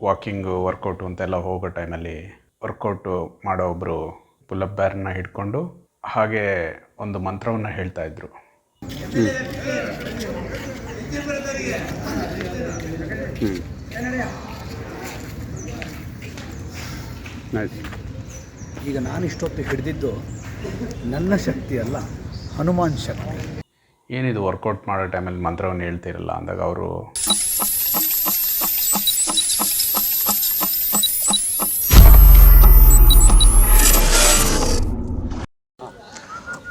Walking workout ಅಂತೆಲ್ಲ ಹೋಗೋ ಟೈಮಲ್ಲಿ ವರ್ಕೌಟು ಮಾಡೋ ಒಬ್ಬರು ಪುಲಪ್ ಬ್ಯಾರನ್ನ ಹಿಡ್ಕೊಂಡು ಹಾಗೆ ಒಂದು ಮಂತ್ರವನ್ನು ಹೇಳ್ತಾ ಇದ್ರು. ನೈಸ್ ಈಗ ನಾನು ಇಷ್ಟೊತ್ತು ಹಿಡಿದಿದ್ದು ನನ್ನ ಶಕ್ತಿ ಅಲ್ಲ ಹನುಮಾನ್ ಶಕ್ತಿ. ಏನಿದು ವರ್ಕೌಟ್ ಮಾಡೋ ಟೈಮಲ್ಲಿ ಮಂತ್ರವನ್ನು ಹೇಳ್ತಿರಲ್ಲ ಅಂದಾಗ ಅವರು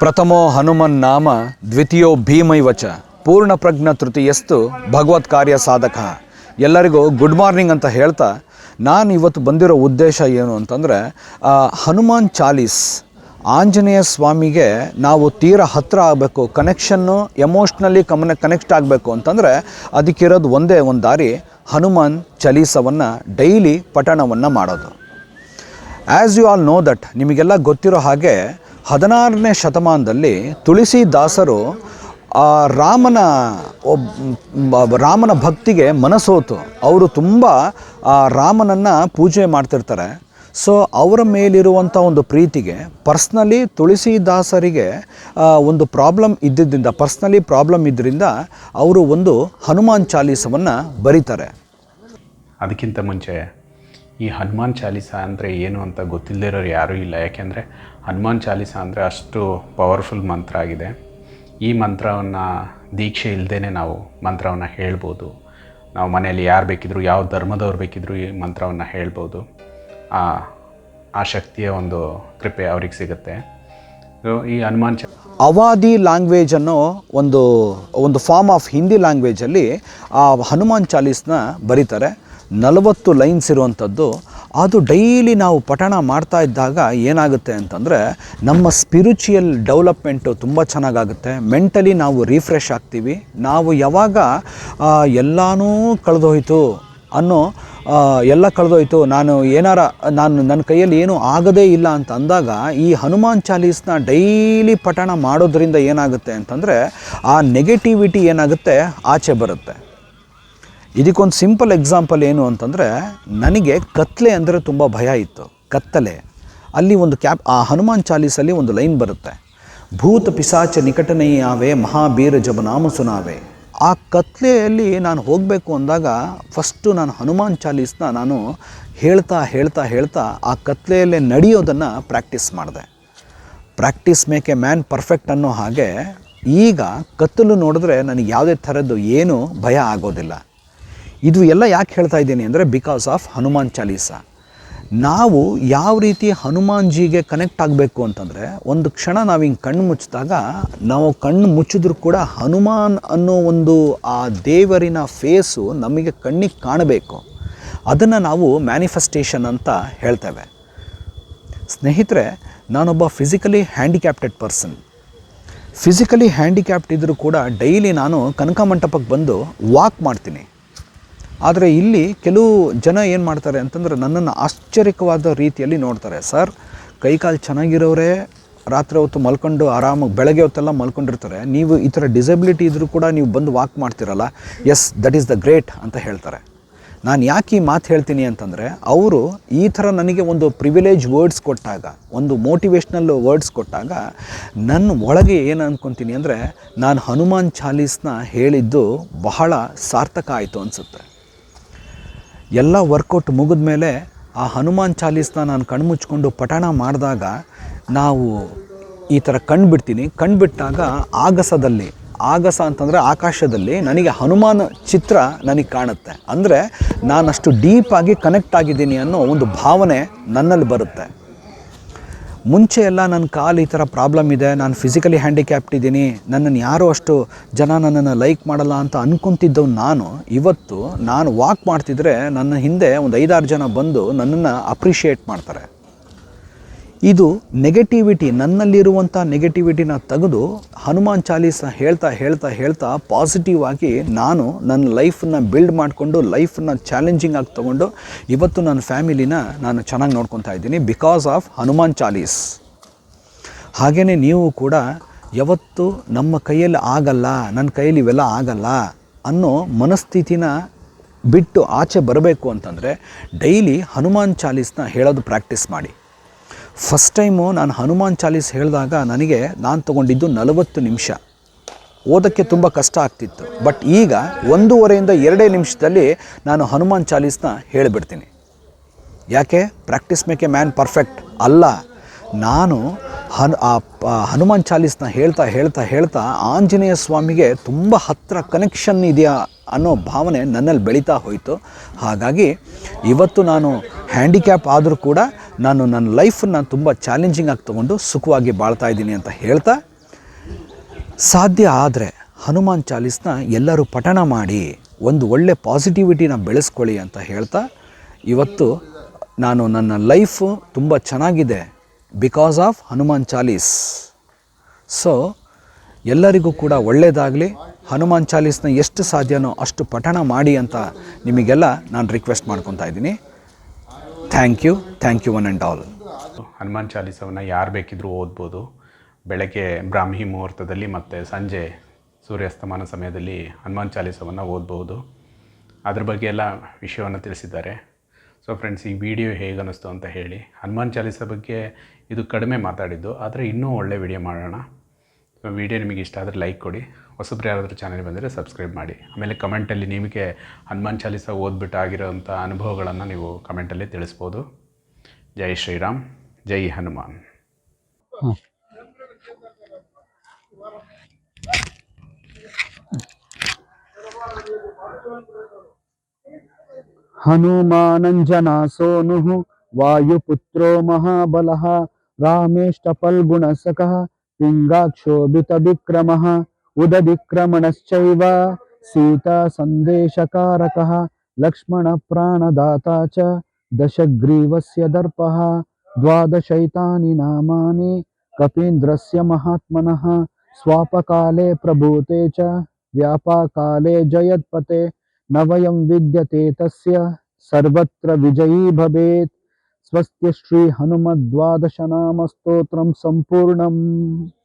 ಪ್ರಥಮೋ ಹನುಮನ್ ನಾಮ, ದ್ವಿತೀಯೋ ಭೀಮೈವಚ. ಪೂರ್ಣ ಪ್ರಜ್ಞ ತೃತೀಯಸ್ತು ಭಗವತ್ ಕಾರ್ಯ ಸಾಧಕ. ಎಲ್ಲರಿಗೂ ಗುಡ್ ಮಾರ್ನಿಂಗ್ ಅಂತ ಹೇಳ್ತಾ, ನಾನು ಇವತ್ತು ಬಂದಿರೋ ಉದ್ದೇಶ ಏನು ಅಂತಂದರೆ ಹನುಮಾನ್ ಚಾಲೀಸ್, ಆಂಜನೇಯ ಸ್ವಾಮಿಗೆ ನಾವು ತೀರ ಹತ್ತಿರ ಆಗಬೇಕು ಕನೆಕ್ಷನ್ನು ಎಮೋಷ್ನಲಿ ಕಮನೆ ಕನೆಕ್ಟ್ ಆಗಬೇಕು ಅಂತಂದರೆ, ಅದಕ್ಕಿರೋದು ಒಂದೇ ಒಂದು ದಾರಿ, ಹನುಮಾನ್ ಚಾಲೀಸವನ್ನು ಡೈಲಿ ಪಠಣವನ್ನು ಮಾಡೋದು. As you all know that ನಿಮಗೆಲ್ಲ ಗೊತ್ತಿರೋ ಹಾಗೆ ಹದಿನಾರನೇ ಶತಮಾನದಲ್ಲಿ ತುಳಸಿದಾಸರು ಆ ರಾಮನ ಒಬ್ಬ ರಾಮನ ಭಕ್ತಿಗೆ ಮನಸೋತು. ಅವರು ತುಂಬ ಆ ರಾಮನನ್ನು ಪೂಜೆ ಮಾಡ್ತಿರ್ತಾರೆ. ಸೊ, ಅವರ ಮೇಲಿರುವಂಥ ಒಂದು ಪ್ರೀತಿಗೆ, ಪರ್ಸ್ನಲಿ ತುಳಸಿದಾಸರಿಗೆ ಒಂದು ಪ್ರಾಬ್ಲಮ್ ಇದ್ದಿದ್ದರಿಂದ ಪರ್ಸ್ನಲಿ ಪ್ರಾಬ್ಲಮ್ ಇದ್ದರಿಂದ ಅವರು ಒಂದು ಹನುಮಾನ್ ಚಾಲೀಸವನ್ನು ಬರೀತಾರೆ. ಅದಕ್ಕಿಂತ ಮುಂಚೆ ಈ ಹನುಮಾನ್ ಚಾಲೀಸ ಅಂದರೆ ಏನು ಅಂತ ಗೊತ್ತಿಲ್ಲದಿರೋರು ಯಾರೂ ಇಲ್ಲ. ಯಾಕೆಂದರೆ ಹನುಮಾನ್ ಚಾಲೀಸ ಅಂದರೆ ಅಷ್ಟು ಪವರ್ಫುಲ್ ಮಂತ್ರ ಆಗಿದೆ ಈ ಮಂತ್ರವನ್ನು ದೀಕ್ಷೆ ಇಲ್ಲದೇ ನಾವು ಮಂತ್ರವನ್ನು ಹೇಳ್ಬೋದು. ನಾವು ಮನೆಯಲ್ಲಿ ಯಾರು ಬೇಕಿದ್ರು, ಯಾವ ಧರ್ಮದವ್ರು ಬೇಕಿದ್ರು ಈ ಮಂತ್ರವನ್ನು ಹೇಳ್ಬೋದು. ಆ ಆ ಶಕ್ತಿಯ ಒಂದು ಕೃಪೆ ಅವ್ರಿಗೆ ಸಿಗುತ್ತೆ. ಈ ಹನುಮಾನ್ ಚ ಅವಾದಿ ಲ್ಯಾಂಗ್ವೇಜ್ ಅನ್ನೋ ಒಂದು ಒಂದು ಫಾರ್ಮ್ ಆಫ್ ಹಿಂದಿ ಲ್ಯಾಂಗ್ವೇಜಲ್ಲಿ ಆ ಹನುಮಾನ್ ಚಾಲೀಸ್ನ ಬರೀತಾರೆ. ನಲವತ್ತು ಲೈನ್ಸ್ ಇರುವಂಥದ್ದು, ಅದು ಡೈಲಿ ನಾವು ಪಠಣ ಮಾಡ್ತಾ ಇದ್ದಾಗ ಏನಾಗುತ್ತೆ ಅಂತಂದರೆ, ನಮ್ಮ ಸ್ಪಿರಿಚುಯಲ್ ಡೆವಲಪ್ಮೆಂಟು ತುಂಬ ಚೆನ್ನಾಗಾಗುತ್ತೆ. ಮೆಂಟಲಿ ನಾವು ರಿಫ್ರೆಶ್ ಆಗ್ತೀವಿ. ನಾವು ಯಾವಾಗ ಎಲ್ಲನೂ ಕಳೆದೋಯ್ತು ಅನ್ನೋ ಎಲ್ಲ ಕಳೆದೋಯ್ತು, ನಾನು ಏನಾರ, ನಾನು ನನ್ನ ಕೈಯಲ್ಲಿ ಏನೂ ಆಗದೇ ಇಲ್ಲ ಅಂತ ಅಂದಾಗ, ಈ ಹನುಮಾನ್ ಚಾಲೀಸ್ನ ಡೈಲಿ ಪಠಣ ಮಾಡೋದ್ರಿಂದ ಏನಾಗುತ್ತೆ ಅಂತಂದರೆ, ಆ ನೆಗೆಟಿವಿಟಿ ಏನಾಗುತ್ತೆ, ಆಚೆ ಬರುತ್ತೆ. ಇದಕ್ಕೊಂದು ಸಿಂಪಲ್ ಎಕ್ಸಾಂಪಲ್ ಏನು ಅಂತಂದರೆ, ನನಗೆ ಕತ್ತಲೆ ಅಂದರೆ ತುಂಬ ಭಯ ಇತ್ತು. ಕತ್ತಲೆ. ಅಲ್ಲಿ ಒಂದು ಕ್ಯಾಪ್, ಆ ಹನುಮಾನ್ ಚಾಲೀಸಲ್ಲಿ ಒಂದು ಲೈನ್ ಬರುತ್ತೆ. ಭೂತ ಪಿಸಾಚ ನಿಕಟನೆಯಾವೆ, ಮಹಾಬೀರ ಜಬ ನಾಮ ಸುನಾವೆ. ಆ ಕತ್ಲೆಯಲ್ಲಿ ನಾನು ಹೋಗಬೇಕು ಅಂದಾಗ ಫಸ್ಟು ನಾನು ಹನುಮಾನ್ ಚಾಲೀಸ್ನ ನಾನು ಹೇಳ್ತಾ ಹೇಳ್ತಾ ಹೇಳ್ತಾ ಆ ಕತ್ಲೆಯಲ್ಲೇ ನಡೆಯೋದನ್ನು ಪ್ರಾಕ್ಟೀಸ್ ಮಾಡಿದೆ. Practice make a man perfect ಅನ್ನೋ ಹಾಗೆ ಈಗ ಕತ್ತಲು ನೋಡಿದ್ರೆ ನನಗೆ ಯಾವುದೇ ಥರದ್ದು ಏನು ಭಯ ಆಗೋದಿಲ್ಲ. ಇದು ಎಲ್ಲ ಯಾಕೆ ಹೇಳ್ತಾ ಇದ್ದೀನಿ ಅಂದರೆ ಬಿಕಾಸ್ ಆಫ್ ಹನುಮಾನ್ ಚಾಲೀಸ ನಾವು ಯಾವ ರೀತಿ ಹನುಮಾನ್ಜಿಗೆ ಕನೆಕ್ಟ್ ಆಗಬೇಕು ಅಂತಂದರೆ, ಒಂದು ಕ್ಷಣ ನಾವು ಹಿಂಗೆ ಕಣ್ಣು ಮುಚ್ಚಿದಾಗ, ನಾವು ಕಣ್ಣು ಮುಚ್ಚಿದ್ರೂ ಕೂಡ ಹನುಮಾನ್ ಅನ್ನೋ ಒಂದು ಆ ದೇವರಿನ ಫೇಸು ನಮಗೆ ಕಣ್ಣಿಗೆ ಕಾಣಬೇಕು. ಅದನ್ನು ನಾವು ಮ್ಯಾನಿಫೆಸ್ಟೇಷನ್ ಅಂತ ಹೇಳ್ತೇವೆ. ಸ್ನೇಹಿತರೆ, ನಾನೊಬ್ಬ physically handicapped person physically handicapped ಇದ್ದರೂ ಕೂಡ ಡೈಲಿ ನಾನು ಕನಕ ಮಂಟಪಕ್ಕೆ ಬಂದು ವಾಕ್ ಮಾಡ್ತೀನಿ. ಆದರೆ ಇಲ್ಲಿ ಕೆಲವು ಜನ ಏನು ಮಾಡ್ತಾರೆ ಅಂತಂದ್ರೆ ನನ್ನನ್ನು ಆಶ್ಚರ್ಯಕವಾದ ರೀತಿಯಲ್ಲಿ ನೋಡ್ತಾರೆ. ಸರ್, ಕೈಕಾಲು ಚೆನ್ನಾಗಿರೋರೇ, ರಾತ್ರಿ ಹೊತ್ತು ಮಲ್ಕೊಂಡು ಆರಾಮಾಗಿ ಬೆಳಗ್ಗೆ ಹೊತ್ತೆಲ್ಲ ಮಲ್ಕೊಂಡಿರ್ತಾರೆ. ನೀವು ಈ ಥರ ಡಿಸಬಿಲಿಟಿ ಇದ್ದರೂ ಕೂಡ ನೀವು ಬಂದು ವಾಕ್ ಮಾಡ್ತಿರಲ್ಲ? Yes that is the great ಅಂತ ಹೇಳ್ತಾರೆ. ನಾನು ಯಾಕೆ ಈ ಮಾತು ಹೇಳ್ತೀನಿ ಅಂತಂದರೆ, ಅವರು ಈ ಥರ ನನಗೆ ಒಂದು ಪ್ರಿವಿಲೇಜ್ ವರ್ಡ್ಸ್ ಕೊಟ್ಟಾಗ, ಒಂದು ಮೋಟಿವೇಶ್ನಲ್ ವರ್ಡ್ಸ್ ಕೊಟ್ಟಾಗ ನನ್ನ ಒಳಗೆ ಏನು ಅಂದ್ಕೊತೀನಿ ಅಂದರೆ, ನಾನು ಹನುಮಾನ್ ಚಾಲೀಸ್ನ ಹೇಳಿದ್ದು ಬಹಳ ಸಾರ್ಥಕ ಆಯಿತು ಅನಿಸುತ್ತೆ. ಎಲ್ಲ ವರ್ಕೌಟ್ ಮುಗಿದ ಮೇಲೆ ಆ ಹನುಮಾನ್ ಚಾಲೀಸ್ನ ನಾನು ಕಣ್ಮುಚ್ಕೊಂಡು ಪಠಣ ಮಾಡಿದಾಗ ನಾವು ಈ ಥರ ಕಣ್ಬಿಡ್ತೀನಿ ಕಣ್ಬಿಟ್ಟಾಗ ಆಗಸದಲ್ಲಿ, ಆಗಸ ಅಂತಂದರೆ ಆಕಾಶದಲ್ಲಿ ನನಗೆ ಹನುಮಾನ್ ಚಿತ್ರ ನನಗೆ ಕಾಣುತ್ತೆ. ಅಂದರೆ ನಾನಷ್ಟು ಡೀಪಾಗಿ ಕನೆಕ್ಟ್ ಆಗಿದ್ದೀನಿ ಅನ್ನೋ ಒಂದು ಭಾವನೆ ನನ್ನಲ್ಲಿ ಬರುತ್ತೆ. ಮುಂಚೆ ಎಲ್ಲ ನನ್ನ ಕಾಲು ಈ ಥರ ಪ್ರಾಬ್ಲಮ್ ಇದೆ, ನಾನು ಫಿಸಿಕಲಿ ಹ್ಯಾಂಡಿಕ್ಯಾಪ್ಟ್ ಇದ್ದೀನಿ, ನನ್ನನ್ನು ಯಾರೂ ಅಷ್ಟು ಜನ ನನ್ನನ್ನು ಲೈಕ್ ಮಾಡಲ್ಲ ಅಂತ ಅಂದ್ಕೊತಿದ್ದವು ನಾನು. ಇವತ್ತು ನಾನು ವಾಕ್ ಮಾಡ್ತಿದ್ರೆ ನನ್ನ ಹಿಂದೆ ಒಂದು ಐದಾರು ಜನ ಬಂದು ನನ್ನನ್ನು ಅಪ್ರಿಷಿಯೇಟ್ ಮಾಡ್ತಾರೆ. ಇದು ನೆಗೆಟಿವಿಟಿ ನನ್ನಲ್ಲಿರುವಂಥ ನೆಗೆಟಿವಿಟಿನ ತೆಗೆದು ಹನುಮಾನ್ ಚಾಲೀಸ ಹೇಳ್ತಾ ಹೇಳ್ತಾ ಹೇಳ್ತಾ ಪಾಸಿಟಿವ್ ಆಗಿ ನಾನು ನನ್ನ ಲೈಫನ್ನ ಬಿಲ್ಡ್ ಮಾಡಿಕೊಂಡು ಲೈಫನ್ನ ಚಾಲೆಂಜಿಂಗ್ ಆಗಿ ತೊಗೊಂಡು ಇವತ್ತು ನನ್ನ ಫ್ಯಾಮಿಲಿನ ನಾನು ಚೆನ್ನಾಗಿ ನೋಡ್ಕೊತಾ ಇದ್ದೀನಿ ಬಿಕಾಸ್ ಆಫ್ ಹನುಮಾನ್ ಚಾಲೀಸ್. ಹಾಗೆಯೇ ನೀವು ಕೂಡ ಯಾವತ್ತು ನಮ್ಮ ಕೈಯಲ್ಲಿ ಆಗಲ್ಲ, ನನ್ನ ಕೈಯಲ್ಲಿ ಇವೆಲ್ಲ ಆಗಲ್ಲ ಅನ್ನೋ ಮನಸ್ಥಿತಿನ ಬಿಟ್ಟು ಆಚೆ ಬರಬೇಕು ಅಂತಂದರೆ ಡೈಲಿ ಹನುಮಾನ್ ಚಾಲೀಸ್ನ ಹೇಳೋದು ಪ್ರಾಕ್ಟೀಸ್ ಮಾಡಿ. ಫಸ್ಟ್ ಟೈಮು ನಾನು ಹನುಮಾನ್ ಚಾಲೀಸ್ ಹೇಳಿದಾಗ ನನಗೆ ನಾನು ತೊಗೊಂಡಿದ್ದು ನಲವತ್ತು ನಿಮಿಷ. ಓದೋಕ್ಕೆ ತುಂಬ ಕಷ್ಟ ಆಗ್ತಿತ್ತು. ಬಟ್ ಈಗ ಒಂದೂವರೆಯಿಂದ ಎರಡೇ ನಿಮಿಷದಲ್ಲಿ ನಾನು ಹನುಮಾನ್ ಚಾಲೀಸ್ನ ಹೇಳಿಬಿಡ್ತೀನಿ. ಯಾಕೆ? ಪ್ರಾಕ್ಟೀಸ್ ಮೇಕ್ ಮ್ಯಾನ್ ಪರ್ಫೆಕ್ಟ್ ಅಲ್ಲ, ನಾನು ಹನು, ಆ ಹನುಮಾನ್ ಚಾಲೀಸ್ನ ಹೇಳ್ತಾ ಹೇಳ್ತಾ ಹೇಳ್ತಾ ಆಂಜನೇಯ ಸ್ವಾಮಿಗೆ ತುಂಬ ಹತ್ತಿರ ಕನೆಕ್ಷನ್ ಇದೆಯಾ ಅನ್ನೋ ಭಾವನೆ ನನ್ನಲ್ಲಿ ಬೆಳೀತಾ ಹೋಯಿತು. ಹಾಗಾಗಿ ಇವತ್ತು ನಾನು ಹ್ಯಾಂಡಿಕ್ಯಾಪ್ ಆದರೂ ಕೂಡ ನಾನು ನನ್ನ ಲೈಫನ್ನು ತುಂಬ ಚಾಲೆಂಜಿಂಗ್ ಆಗಿ ತೊಗೊಂಡು ಸುಖವಾಗಿ ಬಾಳ್ತಾ ಇದ್ದೀನಿ ಅಂತ ಹೇಳ್ತಾ, ಸಾಧ್ಯ ಆದರೆ ಹನುಮಾನ್ ಚಾಲೀಸ್ನ ಎಲ್ಲರೂ ಪಠಣ ಮಾಡಿ, ಒಂದು ಒಳ್ಳೆ ಪಾಸಿಟಿವಿಟಿನ ಬೆಳೆಸ್ಕೊಳ್ಳಿ ಅಂತ ಹೇಳ್ತಾ, ಇವತ್ತು ನಾನು ನನ್ನ ಲೈಫು ತುಂಬ ಚೆನ್ನಾಗಿದೆ because of Hanuman Chalisa. So ಎಲ್ಲರಿಗೂ ಕೂಡ ಒಳ್ಳೆಯದಾಗಲಿ ಹನುಮಾನ್ ಚಾಲೀಸ್ನ ಎಷ್ಟು ಸಾಧ್ಯನೋ ಅಷ್ಟು ಪಠಣ ಮಾಡಿ ಅಂತ ನಿಮಗೆಲ್ಲ ನಾನು ರಿಕ್ವೆಸ್ಟ್ ಮಾಡ್ಕೊತಾ ಇದ್ದೀನಿ. Thank you thank you one and all Hanuman ಚಾಲೀಸವನ್ನು ಯಾರು ಬೇಕಿದ್ರೂ ಓದ್ಬೋದು. ಬೆಳಗ್ಗೆ ಬ್ರಾಹ್ಮಿ ಮುಹೂರ್ತದಲ್ಲಿ ಮತ್ತು ಸಂಜೆ ಸೂರ್ಯಾಸ್ತಮಾನ ಸಮಯದಲ್ಲಿ ಹನುಮಾನ್ ಚಾಲೀಸವನ್ನು ಓದ್ಬೋದು. ಅದ್ರ ಬಗ್ಗೆ ಎಲ್ಲ ವಿಷಯವನ್ನು ತಿಳಿಸಿದ್ದಾರೆ. ಸೊ ಫ್ರೆಂಡ್ಸ್ ಈ ವಿಡಿಯೋ ಹೇಗನ್ನಿಸ್ತು ಅಂತ ಹೇಳಿ. ಹನುಮಾನ್ ಚಾಲೀಸ ಬಗ್ಗೆ ಇದು ಕಡಿಮೆ ಮಾತಾಡಿದ್ದು, ಆದರೆ ಇನ್ನೂ ಒಳ್ಳೆ ವಿಡಿಯೋ ಮಾಡೋಣ. ವಿಡಿಯೋ ನಿಮಗೆ ಇಷ್ಟ ಆದರೆ ಲೈಕ್ ಕೊಡಿ. ಹೊಸಬ್ರು ಯಾರಾದರೂ ಚಾನಲ್ ಬಂದರೆ ಸಬ್ಸ್ಕ್ರೈಬ್ ಮಾಡಿ. ಆಮೇಲೆ ಕಮೆಂಟಲ್ಲಿ ನಿಮಗೆ ಹನುಮಾನ್ ಚಾಲೀಸ ಓದ್ಬಿಟ್ಟು ಆಗಿರೋಂಥ ಅನುಭವಗಳನ್ನು ನೀವು ಕಮೆಂಟಲ್ಲಿ ತಿಳಿಸ್ಬೋದು. ಜೈ ಶ್ರೀರಾಮ್, ಜೈ ಹನುಮಾನ್. ಹನುಮಾನಂಜನಾ ಸೋನು ವಾಯುಪುತ್ರೋ ಮಹಾಬಲಃ ರಾಮೇಷ್ಟಪಲ್ಗುಣಸಕಃ पिङ्गाक्षोभितविक्रमः उदविक्रमणश्चैव सीतासन्देशकारकः, लक्ष्मणप्राणदाता च दशग्रीवस्य दर्पः, द्वादशैतानि नामानि, कपीन्द्रस्य महात्मनः, स्वापकाले प्रभूते च, व्यापाकाले जयत्पते, न वयं विद्यते तस्य, सर्वत्र विजयी भवेत्। स्वस्ति श्री हनुमद्वादशनामस्तोत्रं सम्पूर्णम्।